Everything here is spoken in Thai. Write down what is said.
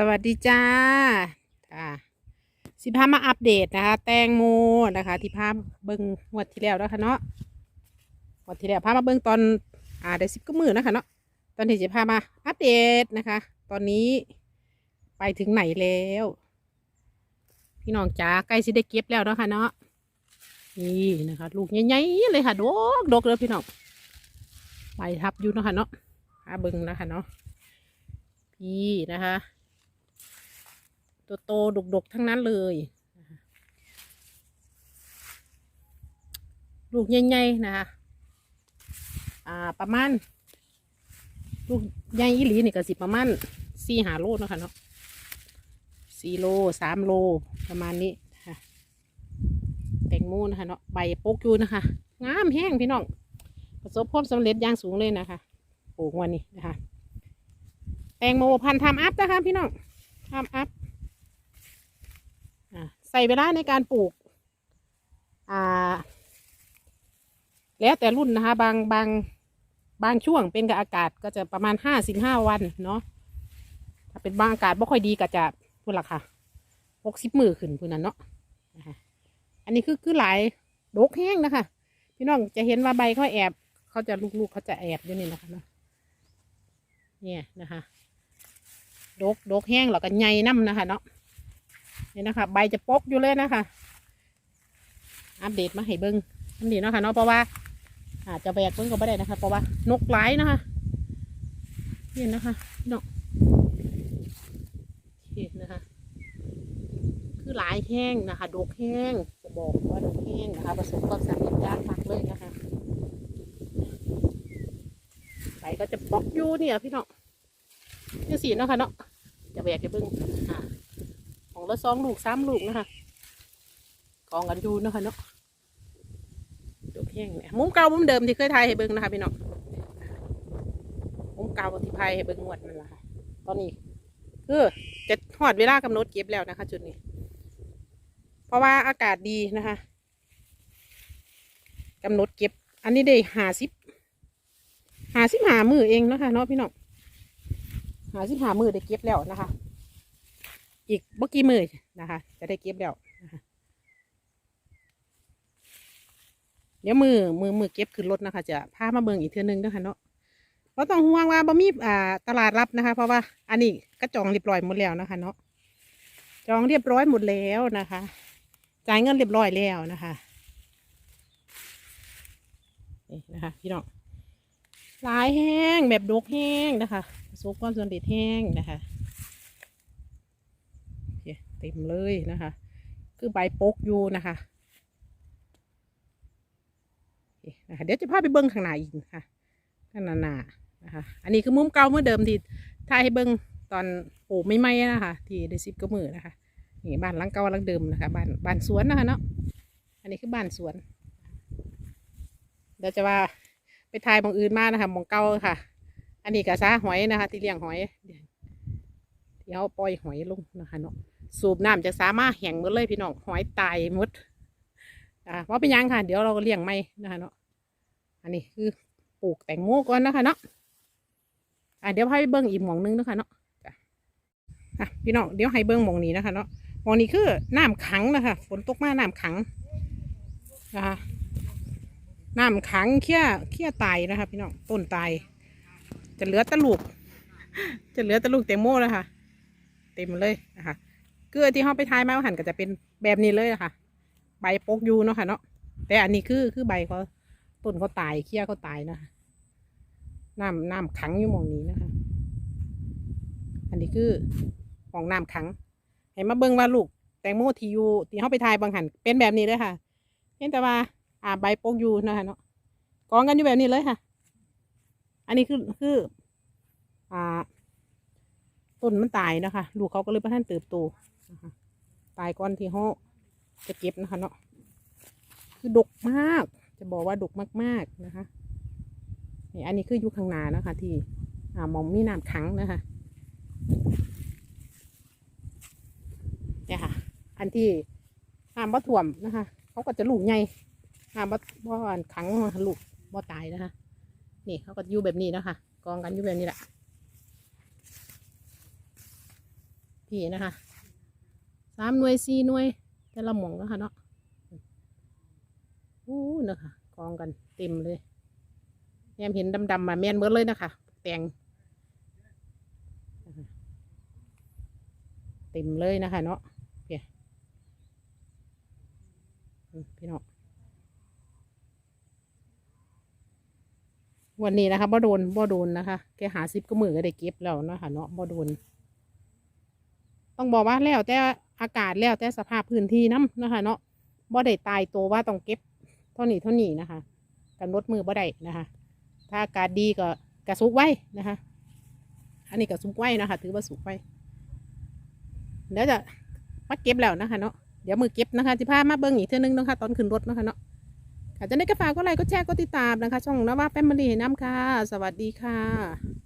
สวัสดีจ้าค่ะสิพามาอัปเดตนะคะ แตงโมนะคะ ที่พาเบิ้งงวดที่แล้วนะคะเนาะงวดที่แล้วพามาเบิ้งตอนอ่าได้สิบก็มือนะคะเนาะตอนที่จะพามาอัปเดตนะคะ ตอนนี้ไปถึงไหนแล้ว พี่น้องจ๋าใกล้สิได้เก็บแล้วเนาะค่ะเนาะนี่นะคะ ลูกใหญ่ๆเลยค่ะดกดกเลยพี่น้องใบทับอยู่เนาะค่ะเนาะพาเบิ้งนะคะเนาะพี่นะคะ ตัวโตดกๆทั้งนั้นเลย ลูกใหญ่ๆนะคะอ่าประมาณลูกใหญ่อีหลีนี่ก็สิประมาณสี่หาโลนะคะเนาะสี่โลสามโลประมาณนี้นะคะแตงโมนะคะเนาะใบโปกอยู่นะคะ งามแห้งพี่น้องประสบความสำเร็จอย่างสูงเลยนะคะปลูกวันนี้นะคะ แตงโมพันธุ์ทำอัพนะคะพี่น้องทำอัพ ใส่เวลาในการปลูก อ่า แล้วแต่รุ่นนะคะ บางบางบางช่วงเป็นกับอากาศก็จะประมาณห้าสิบห้าวันเนาะถ้าเป็นบางอากาศไม่ค่อยดีก็จะพูดละค่ะหกสิบมือขึ้นพูดนั้นเนาะอันนี้คือคือหลายดกแห้งนะคะ พี่น้องจะเห็นว่าใบเขาแอบ เขาจะลูกๆเขาจะแอบอยู่นี่นะคะเนาะเนี่ยนะคะดกดกแห้งแล้วก็ใหญ่น้ำนะคะเนาะ นี่นะคะ ใบจะปกอยู่เลยนะคะ อัปเดตมาให้เบิ้งอันนี้นะคะเนาะเพราะว่า อาจจะแบกเบิ้งก็ไม่ได้นะคะ เพราะว่านกหลายนะคะนี่นนะคะเนาะนี่นนะคะ คือหลายแห้งนะคะ ดกแห้งจะบอกว่าดกแห้งนะคะผสมความสำเร็จยากมากเลยนะคะใบก็จะปกอยู่เนี่ยพี่น้องนี่สีนะคะเนาะจะแบกจะเบิ้งอ่าของ ละสองลูกสามลูกนะคะกองกันดูเนะคะเนาะดอกแห้งเนี่ยมุมเก่ามุมเดิมที่เคยถ่ายให้เบิ้งนะคะพี่น้องมุมเก่าที่ถ่ายให้เบิ้งงวดมันละค่ะ ตอนนี้คือจะหอดเวลากำหนดเก็บแล้วนะคะ จุดนี้ เพราะว่าอากาศดีนะคะกำหนดเก็บ อันนี้ได้หาสิบหาสิบหามือเองนะคะเนาะพี่น้องหาสิบหามือได้เก็บแล้วนะคะ อีกเมื่อกี้มือนะคะ จะได้เก็บแล้วนะคะเดี๋ยวมือมือมือเก็บขึ้นรถนะคะ จะพามาเบิ่งอีกเทือนึงนะคะเนาะเราต้องห่วงว่าบ่มีอ่าตลาดรับนะคะ เพราะว่าอันนี้ก็จองเรียบร้อยหมดแล้วนะคะ เนาะจองเรียบร้อยหมดแล้วนะคะ จ่ายเงินเรียบร้อยแล้วนะคะนี่นะคะพี่น้องลายแห้งแบบดกแห้งนะคะประสบความสำเร็จแห้งนะคะ เต็มเลยนะคะ คือใบปกอยู่นะคะเคนะคะ เดี๋ยวจะพาไปเบิ้งข้างหน้าอีกนะคะข้างหน้าหน้านะคะ อันนี้คือมุมเก่าเมื่อเดิมที่ถ่ายให้เบิ้งตอนปลูกไม่ไหม้นะคะ ที่ได้สิบก็มือนะคะนี่บ้านหลังเก่าหลังเดิมนะคะบ้านบ้านสวนนะคะเนาะอันนี้คือบ้านสวนเดี๋ยวจะว่าไปถ่ายมองอื่นมานะคะมองเก่าค่ะ อันนี้กระซาหอยนะคะ ที่เลี้ยงหอยที่เขาปล่อยหอยลงนะคะเนาะ สูบน้ำจะสามารถแห้งหมดเลยพี่น้องหอยตายหมดอ่าว่าเป็นยังค่ะ เดี๋ยวเราก็เลี้ยงไม่นะคะเนาะอันนี้คือปลูกแตงโมก่อนนะคะเนาะอ่าเดี๋ยวให้เบิ้งอีกหมองนึงนะคะเนาะอะพี่น้องเดี๋ยวให้เบิ้งหมองนี้นะคะเนาะหมองนี้คือน้ำขังนะคะฝนตกมาน้ำขังนะคะน้ำขังเขี้ยเขี้ยตายนะคะพี่น้องต้นตายจะเหลือตะลูก จะเหลือตะลูกเต็มโม่แล้วค่ะ เต็มเลยนะคะ เกลือที่เขาไปทายมาหันก็จะเป็นแบบนี้เลยอะค่ะ ใบปกยูเนาะค่ะเนาะแต่อันนี้คือคือใบเขาต้นเขาตายเขี้ยเขาตายนะคะน้ำน้ำขังอยู่มองนี้นะคะ อันนี้คือมองน้ำขังให้มาเบิ่งว่าลูกแตงโมที่อยู่ที่เขาไปทายบางหันเป็นแบบนี้เลยค่ะเห็นแต่ว่าอ่าใบโปกยู่นะคะเนาะกองกันอยู่แบบนี้เลยค่ะ อันนี้คือคือ อ่าต้นมันตายนะคะ ลูกเขาก็เลยประท่านเติบโต ตายก่อนที่เขาจะเก็บนะคะเนาะคือดกมาก จะบอกว่าดกมากๆนะคะนี่อันนี้คืออยู่ข้างหน้านะคะ ที่อ่ามองมีน้ำขังนะคะเนี่ยค่ะ อันที่น้ำบ่ท่วมนะคะ เขาก็จะลูกใหญ่น้ำบ่บ่อันขังลูกบ่ตายนะคะ นี่เขาก็อยู่แบบนี้นะคะกองกันอยู่แบบนี้แหละพี่นะคะ สามหน่วยสี่หน่วย แต่ละหม่องนะคะเนาะโอ้นะคะกองกันเต็มเลยแยมเห็นดำๆมาแมนเบิดเลยนะคะแตงเต็มเลยนะคะเนาะเพี่ยพี่เนาะวันนี้นะคะบ่โดนบ่โดนนะคะ แกหาซิปก็มือก็ได้เก็บแล้วนะคะเนาะบ่โดน ต้องบอกว่าแล้วแต่อากาศแล้วแต่สภาพพื้นที่น้ำนะคะ เนาะบ่ได้ตายตัวว่าต้องเก็บเท่านี้เท่านี้นะคะกันลดมือบ่ได้นะคะ ถ้าอากาศดีก็กระสุกไว้นะคะ อันนี้กระสุกไว้นะคะ ถือว่าสุกไว้เดี๋ยวจะมาเก็บแล้วนะคะเนาะเดี๋ยวมือเก็บนะคะจะพามาเบิ้งอีกเท่านึงนะคะตอนขึ้นรถนะคะเนาะค่ะจะได้กระฝากก็ไลค์ก็แชร์ก็ติดตามนะคะ ช่องนว่าแฟมิลี่น้ำค่ะ สวัสดีค่ะ